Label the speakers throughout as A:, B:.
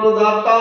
A: दाता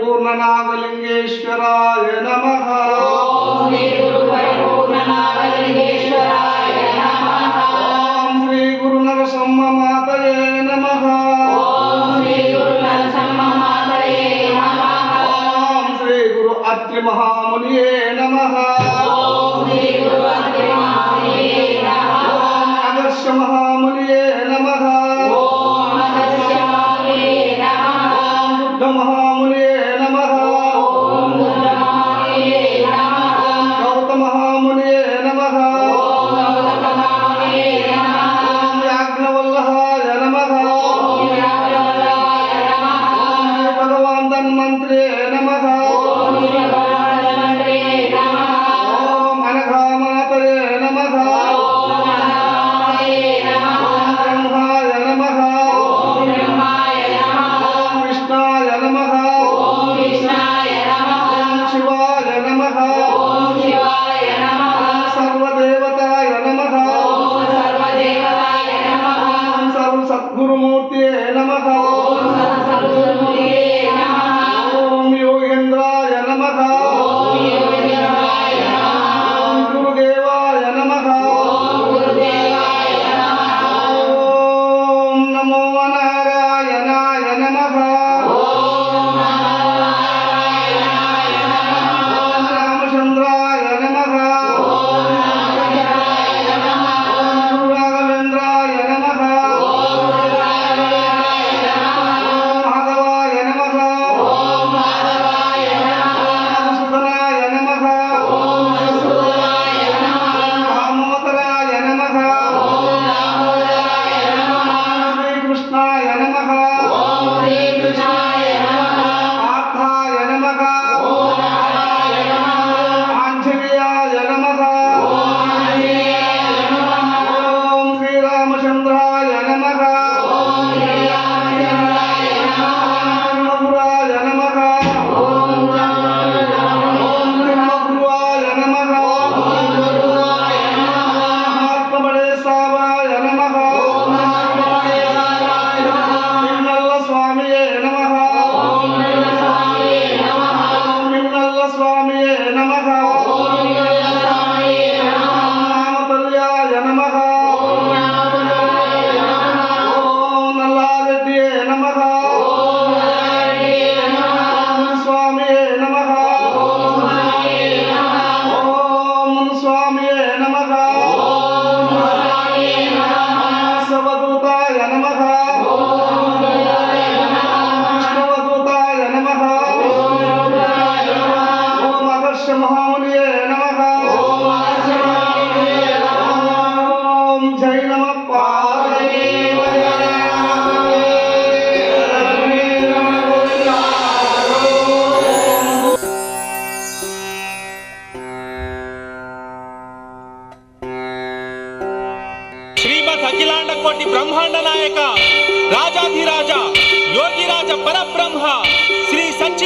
A: पूर्णनागलिङ्गेश्वराय नमः ॐ श्री गुरुनरसम्ममातये नमः
B: ॐ श्री गुरु अत्रिमहामुनिये नमः ॐ अगस्त्य महामुनिये नमः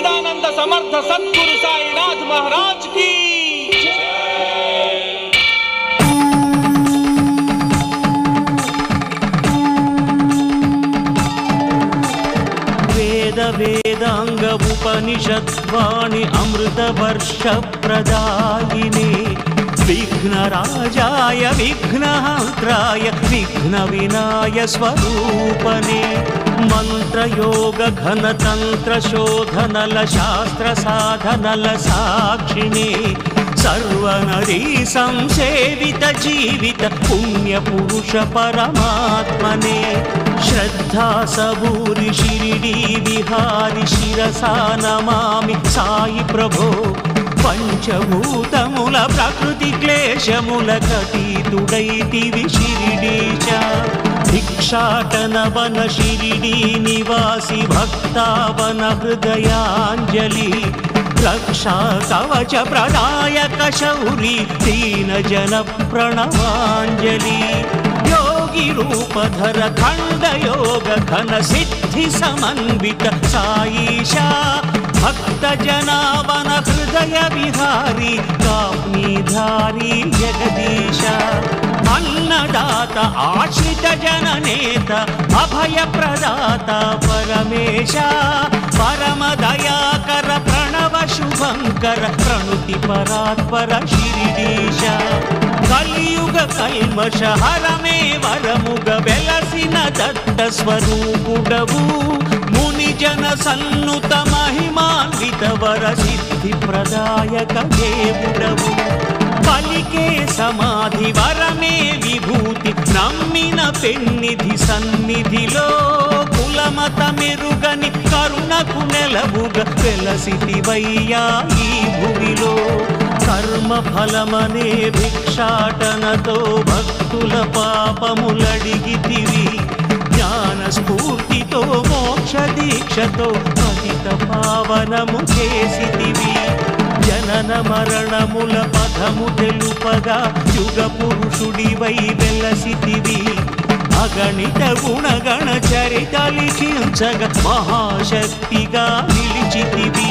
B: సచ్చిదానంద సమర్థ సద్గురు సాయినాథ్ మహారాజ్కి.
C: వేద వేదాంగ ఉపనిషద్వాణి అమృత వర్ష ప్రదాయిని. విఘ్నరాజాయ విఘ్నహంత్రాయ విఘ్న వినాయ స్వరూపనే. మంత్రయోగ ఘనతంత్ర శోధనల శాస్త్ర సాధనల సాక్షిణి సర్వనరీ సంసేవిత జీవిత పుణ్య పురుష పరమాత్మనే. శ్రద్ధా సబూరి షిరిడి విహారి శిరసా నమామి సాయి ప్రభో. పంచభూతముల ప్రకృతి క్లేశముల కతీతుడైతివి షిరిడీచ భిక్షాటన వన షిరిడి నివాసి భక్తావన హృదయాంజలి రక్షా కవచ ప్రదాయక శౌరి దీన జన ప్రణవాంజలి యోగి రూపధర ఖండ దాత ఆశ్రిత జననేత అభయ ప్రదాత పరమేశ పరమ దయాకర ప్రణవ శుభంకర ప్రణుతి పరాత్పర శిరిదేశ కలియుగ కల్మష హరమే వరముగ వెలసిన దత్త స్వరూపుడవు. ముని జన సన్నుత మహిమాన్విత వర సిద్ధి ప్రదాయక దేవుడవు. పలికే సమాధి వరమే విభూతి నమ్మిన పెన్నిధి సన్నిధిలో కులమత మెరుగని కరుణకు నెలవుగా వెలసిటివయ్యా ఈ భూమిలో. కర్మ ఫలమనే భిక్షాటనతో భక్తుల పాపములడిగితివి. జ్ఞాన స్ఫూర్తితో మోక్ష దీక్షతో పతిత పావనము చేసితివి. జనన మరణముల పదము తెలుపగా యుగ పురుషుడివై వెలసితివి. అగణిత గుణగణ చరిత లిఖించగ మహాశక్తిగా నిలిచితివి.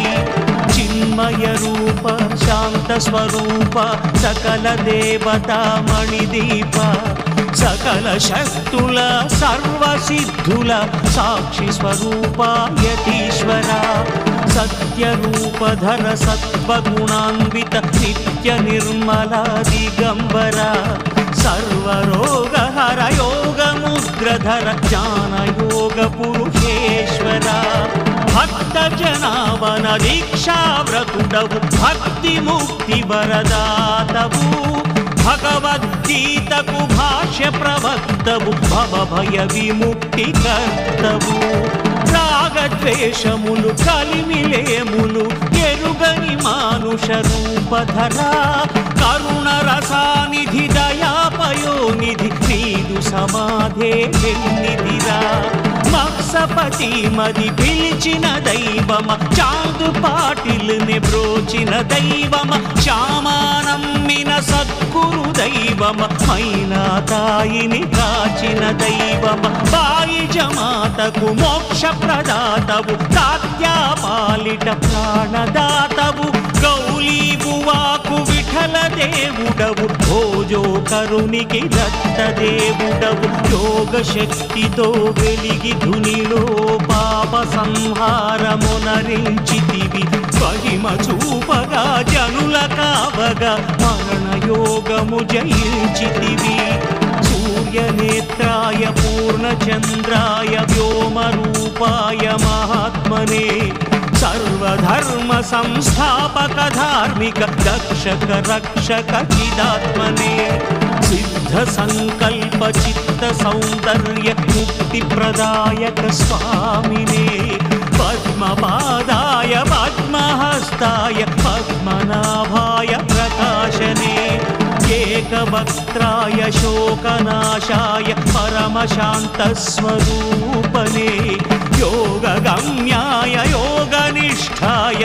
C: చిన్మయ రూప శాంత స్వరూప సకల దేవతా మణిదీప. సకల శక్తుల సర్వసిద్ధుల సాక్షి స్వరూప యతీశ్వర. సత్య సత్వగుణాన్విత నిత్య నిర్మల దిగంబర. సర్వరోగహర యోగముద్రధర జ్ఞానయోగ పురుషేశ్వర. భక్త జనావన దీక్షావ్రతుడవు భక్తి ముక్తి వరదాతవు. భగవద్గీతకు భాష్య ప్రవక్తవు భవభయ విముక్తి కర్తవు రాగద్వేషములు కలిమిలేములు ఎరుగని మానుష రూపధరా కరుణ రసానిధి దయా నిధి నీదు సమాధే వెన్నిదిరా మక్సపతి మది పిలిచిన దైవమ చాందు పాటిల్ని బ్రోచిన దైవమ శ్యామానమ్మిన సద్గురు దైవమ మైనా తాయిని కాచిన దైవమ. బాయి జమాతకు మోక్ష ప్రదాతవు తాత్యా పాలిట ప్రాణదాతవు గౌలీ బువాకు విఠల దేవుడవు భోజో కరునికి దత్త దేవుడవు యోగ శక్తితో వెలిగి ధునిలో పాప సంహారమునరించితివి. మహిమ చూపగా జనుల కావగా మరణ యోగము జయించితివి. సూర్యనేత్రాయ పూర్ణచంద్రాయ వ్యోమరూపాయ మహాత్మనే సర్వధర్మ సంస్థాపక ధార్మిక దక్షక రక్షక చిదాత్మనే సిద్ధ సంకల్ప చిత్త సౌందర్య ముక్తి ప్రదాయక స్వామినే పద్మపాదాయ పద్మహస్తాయ పద్మనాభాయ ప్రకాశనే ఏకవక్త్రాయ శోకనాశాయ పరమశాంతస్వరూపనే యోగగమ్యాయ యోగనిష్టాయ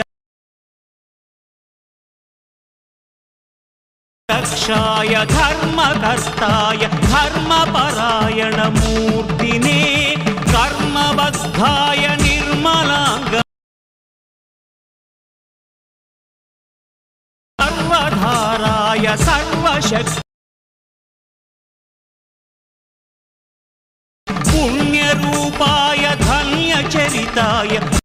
C: రక్షాయ ధర్మకర్తాయ ధర్మపరాయణమూర్తినే కర్మబద్ధాయ నిర్మలాంగ సర్వధారాయ సర్వశక్తి పుణ్యరూపాయ ధన్యచరితాయ.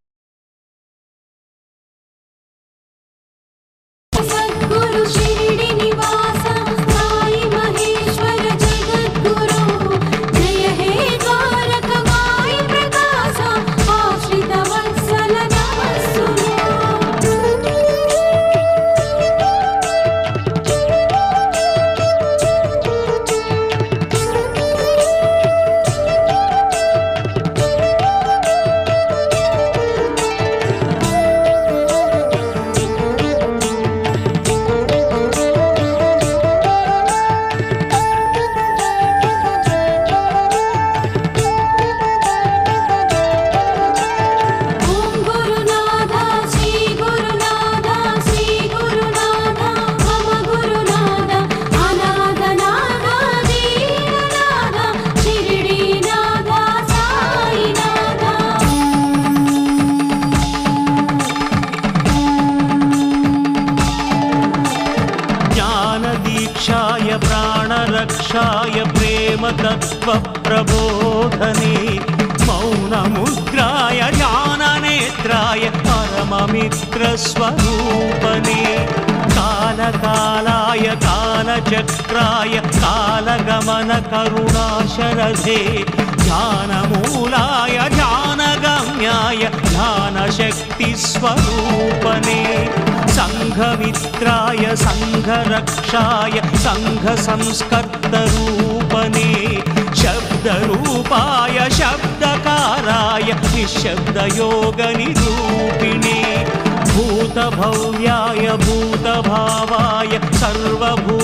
C: प्रेमतत्त्वप्रबोधने मौनमुद्राय ज्ञाननेत्राय परममित्रस्वरूपने कालकालाय कालचक्राय कालगमनकरुणाशरथे ध्यानमूलाय ध्यानगम्याय ध्यानशक्तिस्वरूपने सङ्घमित्राय सङ्घरक्षाय सङ्घसंस्कर्तरूपने शब्दरूपाय शब्दकाराय निःशब्दयोगनिरूपिणे भूतभव्याय भूतभावाय सर्वभूतदयानिधे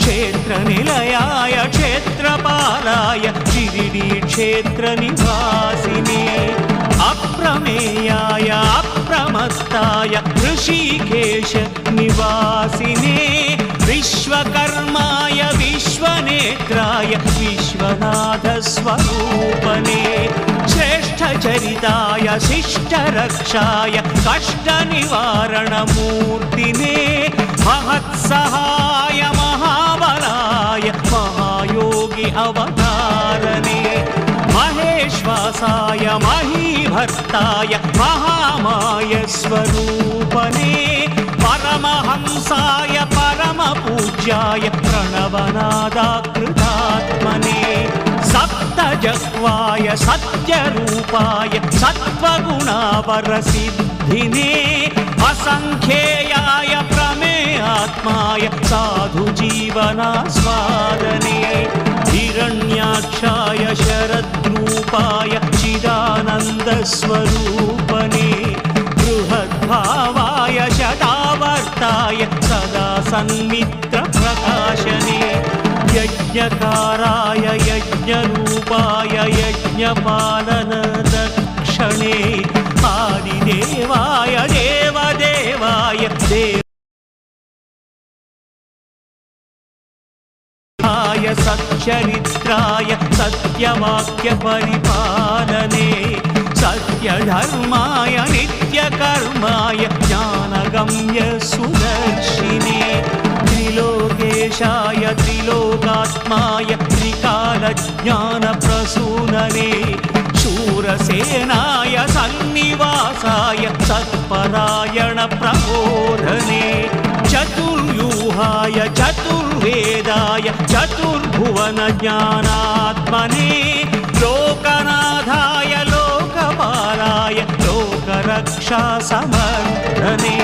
C: क्षेत्रनिलयाय क्षेत्रपालाय शिरिडी क्षेत्रनिवासिने अप्रमेयाय अप्रमत्ताय ऋषिकेश निवासिने విశ్వకర్మాయ విశ్వనేత్రాయ విశ్వనాథస్వరూపనే. శ్రేష్టచరితాయ శిష్టరక్షాయ కష్టనివారణమూర్తినే. మహత్సహాయ మహాబలాయ మహాయోగి అవతారనే మహేశ్వాసాయ మహీభర్తాయ మహామాయ స్వరూపనే పరమహంసాయ परमपूज्याय प्रणवनादाकृतात्मने सप्तजह्वाय सत्यरूपाय सत्त्वगुणावरसिद्धिने असङ्ख्येयाय प्रमेयात्माय साधुजीवनास्वादने हिरण्याक्षाय शरद्रूपाय चिदानन्दस्वरूपने बृहद्भावाय शतावर्ताय सदा सन्मित्रप्रकाशने यज्ञकाराय यज्ञरूपाय यज्ञपालनदक्षणे आदिदेवाय देवदेवाय देव य सच्चरित्राय सत्यवाक्यपरिपालने सत्यधर्माय नित्यकर्माय ज्ञानगम्य सुदर्शिने त्रिलोकेशाय त्रिलोकात्माय त्रिकालज्ञानप्रसूनने शूरसेनाय सन्निवासाय सत्परायणप्रबोधने चतुर्व्यूहाय चतुर्वेदाय चतुर्भुवनज्ञानात्मने लोकनाथाय लोकपालाय लोकरक्षासमर्थने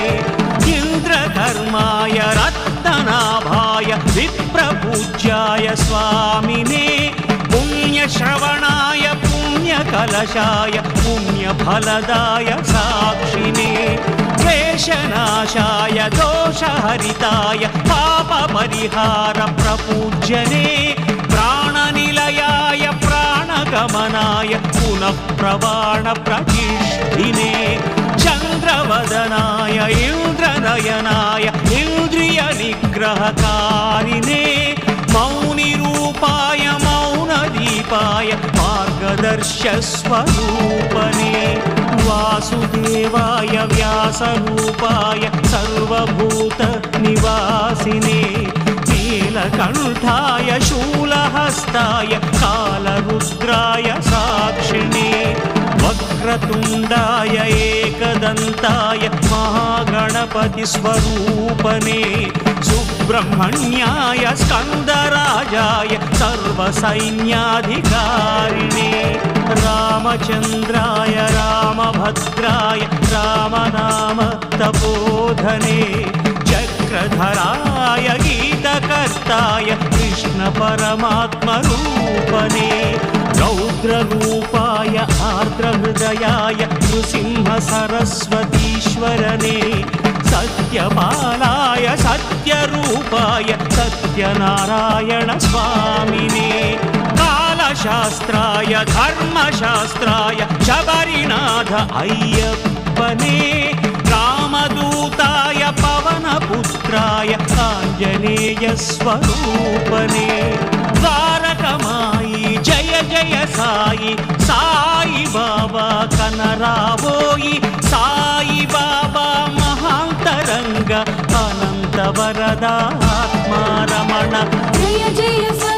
C: इन्द्रधर्माय रत्ननाभाय विप्रपूज्याय स्वामिने पुण्यश्रवणाय पुण्यकलशाय पुण्यफलदाय साक्षिणे क्लेशनाशाय दोषहरिताय पापपरिहारप्रपूज्यने प्राणनिलयाय प्राणगमनाय पुनः प्रवाणप्रतिष्ठिने चन्द्रवदनाय इन्द्रनयनाय इन्द्र परिग्रहकारिणे मौनिरूपाय मौनदीपाय मार्गदर्शस्वरूपने वासुदेवाय व्यासरूपाय सर्वभूतनिवासिने नीलकण्ठाय शूलहस्ताय कालरुद्राय साक्षिणे वक्रतुण्डाय एकदन्ताय महागणपतिस्वरूपने सुब्रह्मण्याय स्कन्दराजाय सर्वसैन्याधिकारिणे रामचन्द्राय रामभद्राय रामनाम तपोधने చక్రధరాయ గీతకర్తాయ కృష్ణ పరమాత్మ రూపనే రౌద్రరూపాయ ఆర్ద్రహృదయాయ నృసింహ సరస్వతీశ్వరనే. సత్యపాలాయ సత్యరూపాయ సత్యనారాయణ స్వామినే. కాలశాస్త్రాయ ధర్మశాస్త్రాయ శబరినాథ అయ్యప్పనే. స్వరూపనే ద్వారకమాయి జయ జయ సాయి సాయి బాబా కనరాబోయి సాయి బాబా మహాంతరంగ అనంత వరదాత్మారమణ
D: జయ జయ
C: సా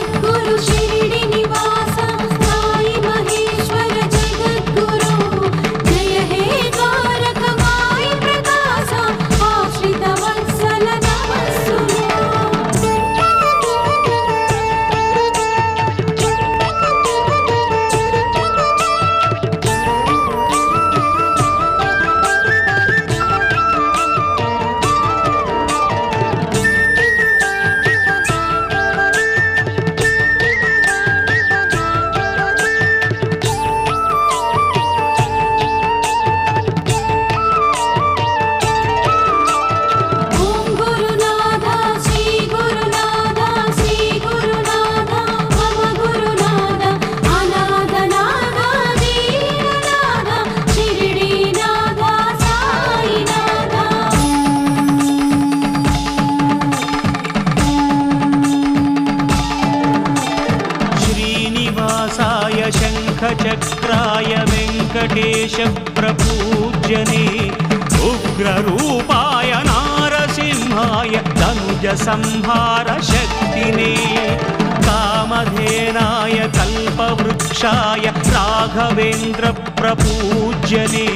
C: कल्पवृक्षाय राघवेन्द्रप्रपूज्यने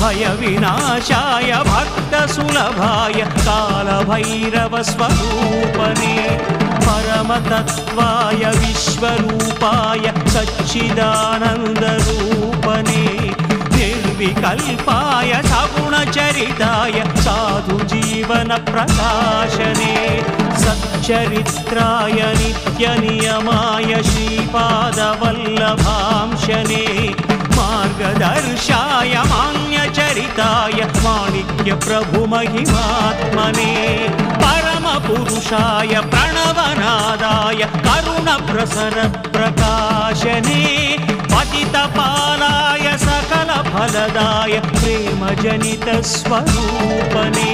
C: भयविनाशाय भक्तसुलभाय कालभैरवस्वरूपने परमतत्त्वाय विश्वरूपाय सच्चिदानन्दरूपने निर्विकल्पाय सगुणचरिताय साधुजीवनप्रकाशने सच्चरित्राय नित्यनियमाय श्रीपादवल्लभांशने मार्गदर्शाय मान्यचरिताय माणिक्यप्रभुमहिमात्मने परमपुरुषाय प्रणवनादाय करुणप्रसरप्रकाशने पतितपालाय सकलफलदाय प्रेमजनितस्वरूपने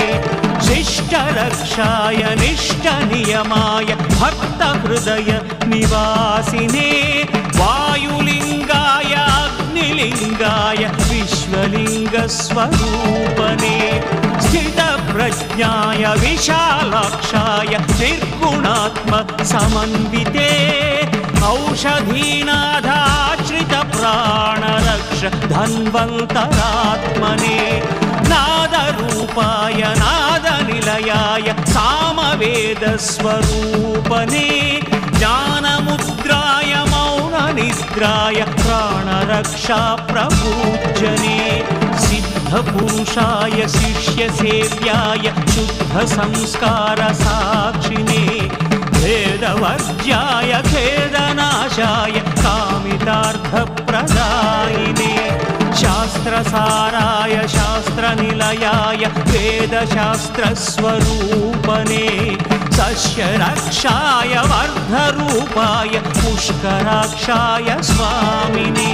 C: शिष्टरक्षाय निष्ठनियमाय भक्तहृदय निवासिने वायुलिङ्गाय अग्निलिङ्गाय विश्वलिङ्गस्वरूपने स्थितप्रज्ञाय विशालाक्षाय निर्गुणात्म समन्विते औषधीनाथाश्रितप्राणरक्ष धन्वन्तरात्मने नादरूपाय नादनिलयाय सामवेदस्वरूपने ज्ञानमुद्राय मौननिद्राय प्राणरक्षा प्रपूजने सिद्धपुरुषाय शिष्यसेव्याय शुद्धसंस्कारसाक्षिणे भेदवर्ज्याय खेदनाशाय भावितार्थप्रदायिने शास्त्रसाराय शास्त्रनिलयाय वेदशास्त्रस्वरूपने सस्यरक्षाय वर्धरूपाय पुष्कराक्षाय स्वामिने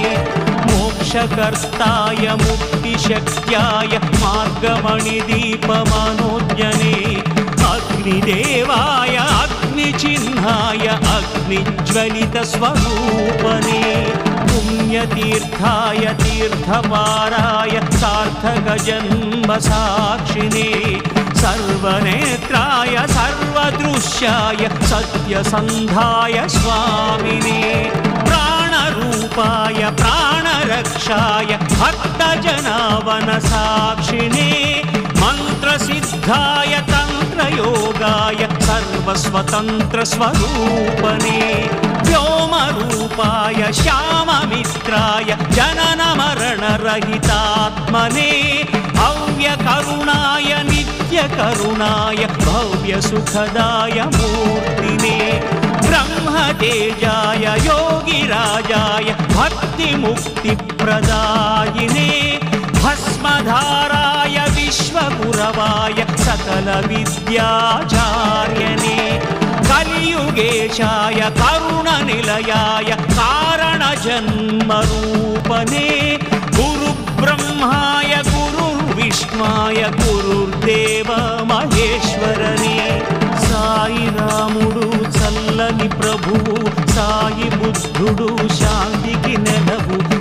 C: मोक्षकर्ताय मुक्तिशक्त्याय मार्गमणिदीपमानोज्ञने अग्निदेवाय अग्निचिह्नाय अग्निज्वलितस्वरूपने पुण्यतीर्थाय तीर्थपाराय सार्थकजन्मसाक्षिणे सर्वनेत्राय सर्वदृश्याय सत्यसन्धाय स्वामिने प्राणरूपाय प्राणरक्षाय भक्तजनावनसाक्षिणे मन्त्रसिद्धाय तन्त्र तन्त्रयोगाय सर्वस्वतन्त्रस्वरूपने व्योमरूपाय श्याममित्राय जननमरणरहितात्मने भव्यकरुणाय नित्यकरुणाय भव्यसुखदाय मूर्तिने ब्रह्मतेजाय योगिराजाय भक्तिमुक्तिप्रदायिने भस्मधाराय विश्वगुरवाय सकलविद्याचार्यने कलियुगेशाय करुणनिलयाय कारणजन्मरूपने गुरुब्रह्माय गुरुर्विष्माय गुरुर्देव మహేశ్వరని సాయి రాముడు చల్లని ప్రభువు సాయి బుద్ధుడు శాంతికి నెలవు సాయి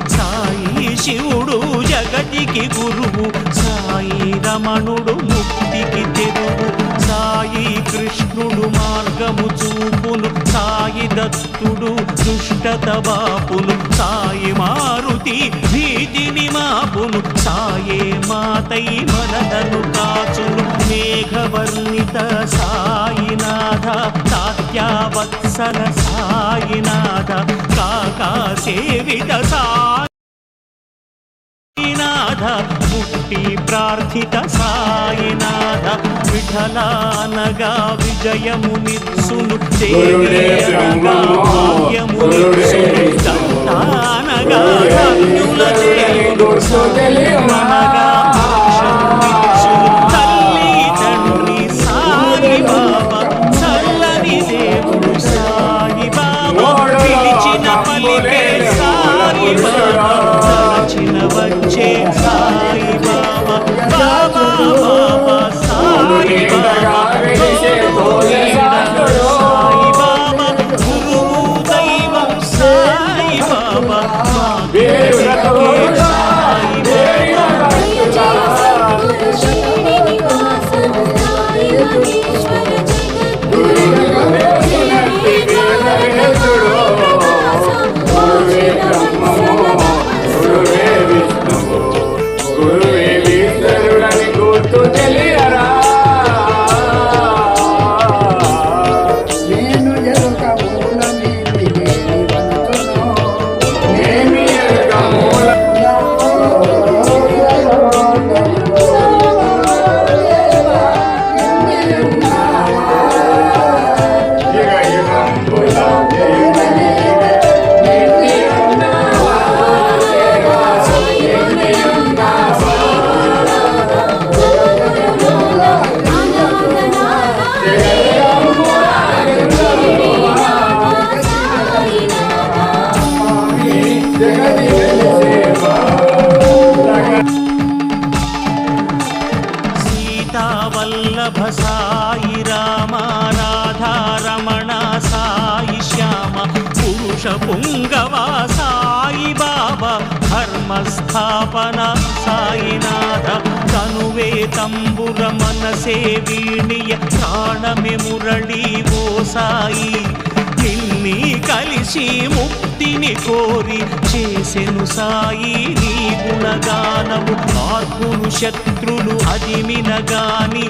C: శివుడు జగతికి గురువు. సాయి రమణుడు ముక్తికి తెరువు. సాయి కృష్ణుడు మార్గము చూపును. సాయి దత్తుడు దుష్టత బాపును. సాయి మారుతి భీతిని మాపును. సాయే మాతై మనలను కాచును. మేఘవర్ణిత సాయినాథ సాత్యావత్సల సాయినాథ కాకా సాయినాథ ముక్తి ప్రార్థిత సాయినాథ విఠలానగా విజయమునిత్సును దేవేయనగా భాగ్యమునిత్సును సంతానగా తనువే తంబుర మనసే వీణియ ప్రాణమే మురళి ఓ నిన్ని కలిసి ముక్తిని కోరి చేసెను సాయి. నీ గుణగానము మార్పులు శత్రులు అదిమిన గాని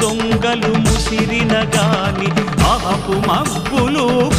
C: దొంగలు ముసిరిన గాని ఆపు మబ్బులు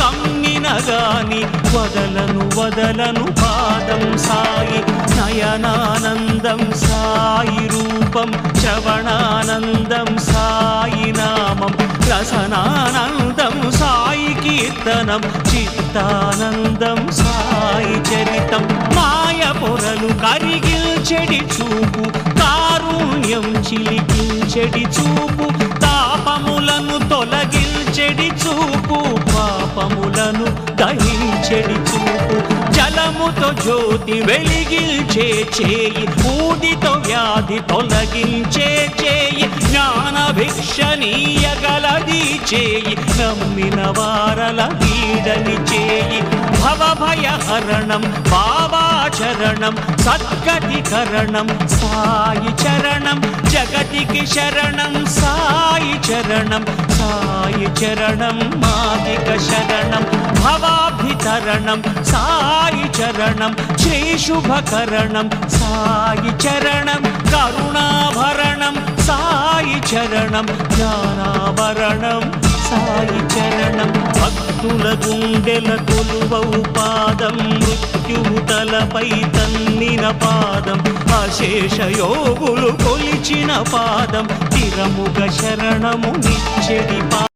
C: గాని వదలను వదలను పాదం సాయి నయనానందం సాయి రూపం శ్రవణానందం సాయి నామం రసనానందం సాయి కీర్తనం చిత్తానందం సాయి చరితం. మాయ పొరలు కరిగిల్చెడి చూపు కారుణ్యం చిలికించెడి చూపు తాపములను తొలగించెడి చూపు పాపములను దహించెడి చూపు. జలముతో జ్యోతి వెలిగించే చేయి ఊదితో వ్యాధి తొలగించే చేయి జ్ఞాన భిక్షనీయగలది చేయి నమ్మిన వారల వీడని చేయి. భవభయహరణం బాబాచరణం సద్గతికరణం సాయి చరణం జగతికి శరణం సాయి చరణం సాయి చరణం మాదిక శరణం భవాభితరణం సాయి చరణం శ్రీశుభకరణం సాయి చరణం కరుణాభరణం సాయి చరణం జ్ఞానాభరణం. సాయి చరణం. భక్తుల గుండెల కొలువవు పాదం. మృత్యువు తలపై తన్నిన పాదం. అశేష యోగులు కొలిచిన పాదం. తిరముగ శరణము నిచ్చెడి పాదం